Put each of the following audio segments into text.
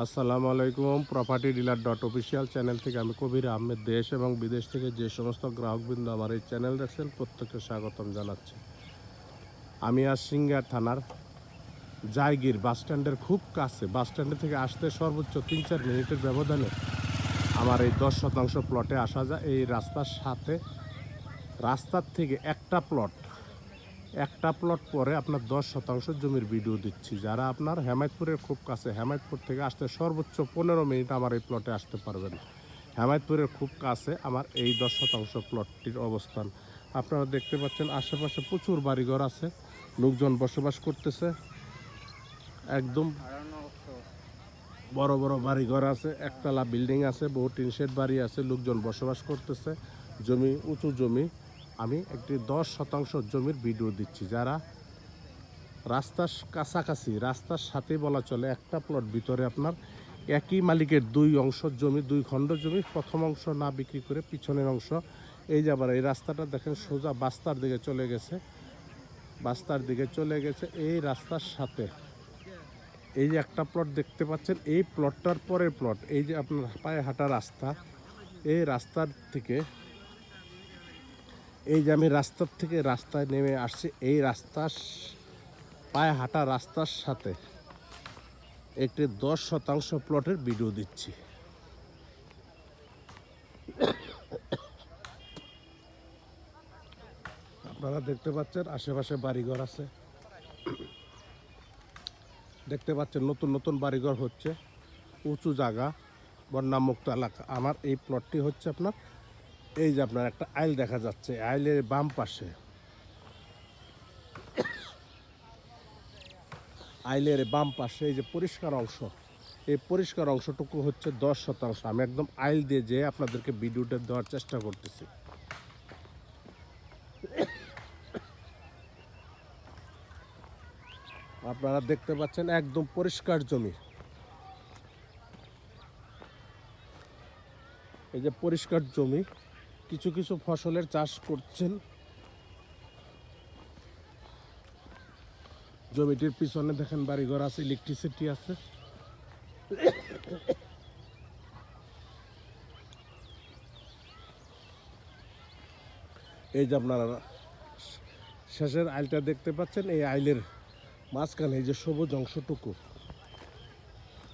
আসসালামু আলাইকুম property dealer dot official channel থেকে আমি কবির আহমেদ। দেশ এবং বিদেশ থেকে যে সমস্ত গ্রাহকবৃন্দ আমার এই চ্যানেল দেখছেন, প্রত্যেককে স্বাগতম জানাচ্ছি। আমি আজ সিঙ্গার থানার জায়গির বাস স্ট্যান্ডের খুব কাছে, বাস স্ট্যান্ডে থেকে আসতে সর্বোচ্চ তিন চার মিনিটের ব্যবধানে আমার এই দশ শতাংশ প্লটে আসা যায়। এই রাস্তার সাথে, রাস্তার থেকে একটা প্লট একটা প্লট পরে আপনার দশ শতাংশ জমির ভিডিও দিচ্ছি। যারা আপনার হেমায়তপুরের খুব কাছে, হেমায়তপুর থেকে আসতে সর্বোচ্চ পনেরো মিনিট আমার এই প্লটে আসতে পারবেন। হেমায়তপুরের খুব কাছে আমার এই দশ শতাংশ প্লটটির অবস্থান। আপনারা দেখতে পাচ্ছেন আশেপাশে প্রচুর বাড়িঘর আছে, লোকজন বসবাস করতেছে। একদম বড় বড় বাড়িঘর আছে, একতলা বিল্ডিং আছে, বহু টিনশেড বাড়ি আছে, লোকজন বসবাস করতেছে। জমি, উঁচু জমি। আমি একটি দশ শতাংশ জমির ভিডিও দিচ্ছি। যারা রাস্তার কাছাকাছি, রাস্তার সাথে বলা চলে, একটা প্লট ভিতরে আপনার একই মালিকের দুই অংশ জমি, দুই খণ্ড জমি, প্রথম অংশ না বিক্রি করে পিছনের অংশ। এই যে আবার এই রাস্তাটা দেখেন, সোজা বাস্তার দিকে চলে গেছে, বাস্তার দিকে চলে গেছে এই রাস্তার সাথে। এই যে একটা প্লট দেখতে পাচ্ছেন, এই প্লটটার পরের প্লট এই যে আপনার পায়ে হাঁটা রাস্তা, এই রাস্তার থেকে এই যে আমি রাস্তার থেকে রাস্তায় নেমে আসছি, এই রাস্তার পায়ে হাঁটা রাস্তার সাথে একটি দশ শতাংশ প্লটের ভিডিও দিচ্ছি। আপনারা দেখতে পাচ্ছেন, আশেপাশে বাড়িঘর আছে। দেখতে পাচ্ছেন, নতুন নতুন বাড়িঘর হচ্ছে, উঁচু জায়গা, বন্যামুক্ত এলাকা। আমার এই প্লটটি হচ্ছে আপনার এই যে আপনার একটা আইল দেখা যাচ্ছে, আইলের বাম পাশে। আইলের বাম পাশে এই যে পরিষ্কার অংশ, এই পরিষ্কার অংশটুকু হচ্ছে দশ শতাংশ। আমি একদম আইল দিয়ে যে আপনাদেরকে ভিডিওটা দেওয়ার চেষ্টা করতেছি। আপনারা দেখতে পাচ্ছেন একদম পরিষ্কার জমি। এই যে পরিষ্কার জমি কিছু কিছু ফসলের চাষ করছেন। জমিটির পিছনে দেখেন বাড়িঘর আছে ইলেকট্রিসিটি আছে। এই যে আপনারা শেষের আইলটা দেখতে পাচ্ছেন, এই আইলের মাঝখানে এই যে সবুজ অংশটুকু।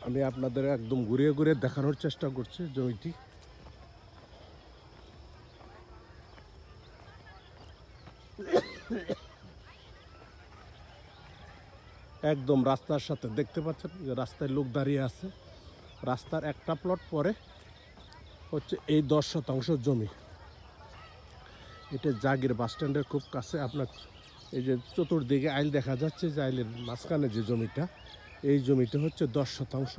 আমি আপনাদের একদম ঘুরিয়ে ঘুরিয়ে দেখানোর চেষ্টা করছি জমিটি। একদম রাস্তার সাথে দেখতে পাচ্ছেন যে রাস্তায় লোক দাঁড়িয়ে আছে। রাস্তার একটা প্লট পরে হচ্ছে এই দশ শতাংশ জমি। এটা জাগির বাস স্ট্যান্ডের খুব কাছে। আপনার এই যে চতুর্দিকে আইল দেখা যাচ্ছে যে আইলের মাঝখানে যে জমিটা, এই জমিটা হচ্ছে দশ শতাংশ।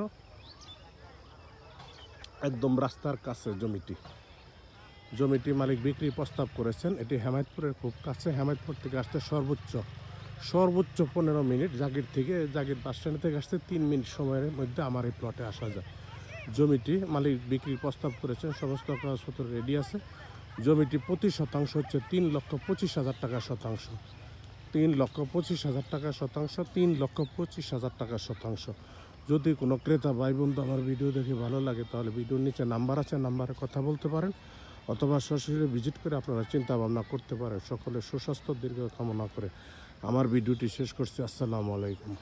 একদম রাস্তার কাছে জমিটি। জমিটি মালিক বিক্রি প্রস্তাব করেছেন। এটি হেমায়তপুরের খুব কাছে, হেমায়তপুর থেকে আসতে সর্বোচ্চ সর্বোচ্চ পনেরো মিনিট। জাগির থেকে, জাগির বাস স্ট্যান্ড থেকে আসতে তিন মিনিট সময়ের মধ্যে আমার এই প্লটে আসা যায়। জমিটি মালিক বিক্রির প্রস্তাব করেছেন, সমস্ত কাগজপত্র রেডি আছে। জমিটি প্রতি শতাংশ হচ্ছে তিন লক্ষ পঁচিশ হাজার টাকা শতাংশ। তিন লক্ষ পঁচিশ হাজার টাকা শতাংশ, তিন লক্ষ পঁচিশ হাজার টাকা শতাংশ। যদি কোনো ক্রেতা ভাই বন্ধু আমার ভিডিও দেখে ভালো লাগে, তাহলে ভিডিওর নিচে নাম্বার আছে, নাম্বারে কথা বলতে পারেন। অথবা সরাসরি ভিজিট করে আপনারা চিন্তা ভাবনা করতে পারেন। সকলে সুস্বাস্থ্য দীর্ঘ কামনা করে। আমার ভিডিওটি শেষ করছি। আসসালামু আলাইকুম।